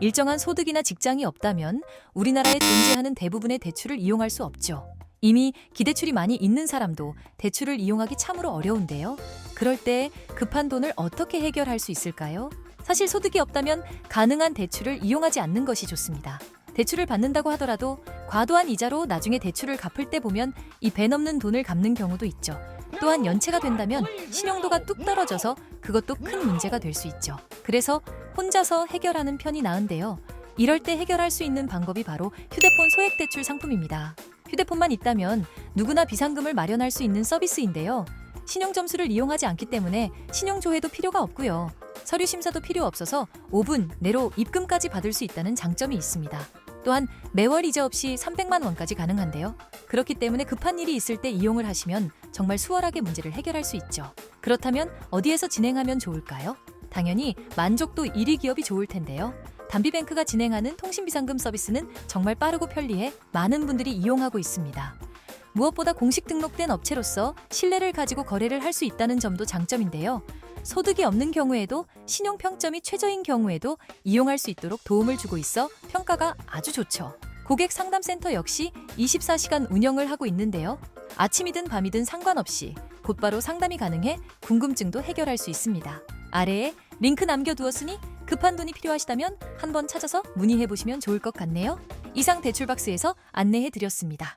일정한 소득이나 직장이 없다면 우리나라에 존재하는 대부분의 대출을 이용할 수 없죠. 이미 기대출이 많이 있는 사람도 대출을 이용하기 참으로 어려운데요. 그럴 때 급한 돈을 어떻게 해결할 수 있을까요? 사실 소득이 없다면 가능한 대출을 이용하지 않는 것이 좋습니다. 대출을 받는다고 하더라도 과도한 이자로 나중에 대출을 갚을 때 보면 이 배 넘는 돈을 갚는 경우도 있죠. 또한 연체가 된다면 신용도가 뚝 떨어져서 그것도 큰 문제가 될 수 있죠. 그래서 혼자서 해결하는 편이 나은데요. 이럴 때 해결할 수 있는 방법이 바로 휴대폰 소액 대출 상품입니다. 휴대폰만 있다면 누구나 비상금을 마련할 수 있는 서비스인데요. 신용 점수를 이용하지 않기 때문에 신용 조회도 필요가 없고요. 서류 심사도 필요 없어서 5분 내로 입금까지 받을 수 있다는 장점이 있습니다. 또한 매월 이자 없이 300만 원까지 가능한데요. 그렇기 때문에 급한 일이 있을 때 이용을 하시면 정말 수월하게 문제를 해결할 수 있죠. 그렇다면 어디에서 진행하면 좋을까요? 당연히 만족도 1위 기업이 좋을 텐데요. 담비뱅크가 진행하는 통신비상금 서비스는 정말 빠르고 편리해 많은 분들이 이용하고 있습니다. 무엇보다 공식 등록된 업체로서 신뢰를 가지고 거래를 할 수 있다는 점도 장점인데요. 소득이 없는 경우에도 신용 평점이 최저인 경우에도 이용할 수 있도록 도움을 주고 있어 평가가 아주 좋죠. 고객 상담센터 역시 24시간 운영을 하고 있는데요. 아침이든 밤이든 상관없이 곧바로 상담이 가능해 궁금증도 해결할 수 있습니다. 아래에 링크 남겨두었으니 급한 돈이 필요하시다면 한번 찾아서 문의해 보시면 좋을 것 같네요. 이상 대출박스에서 안내해 드렸습니다.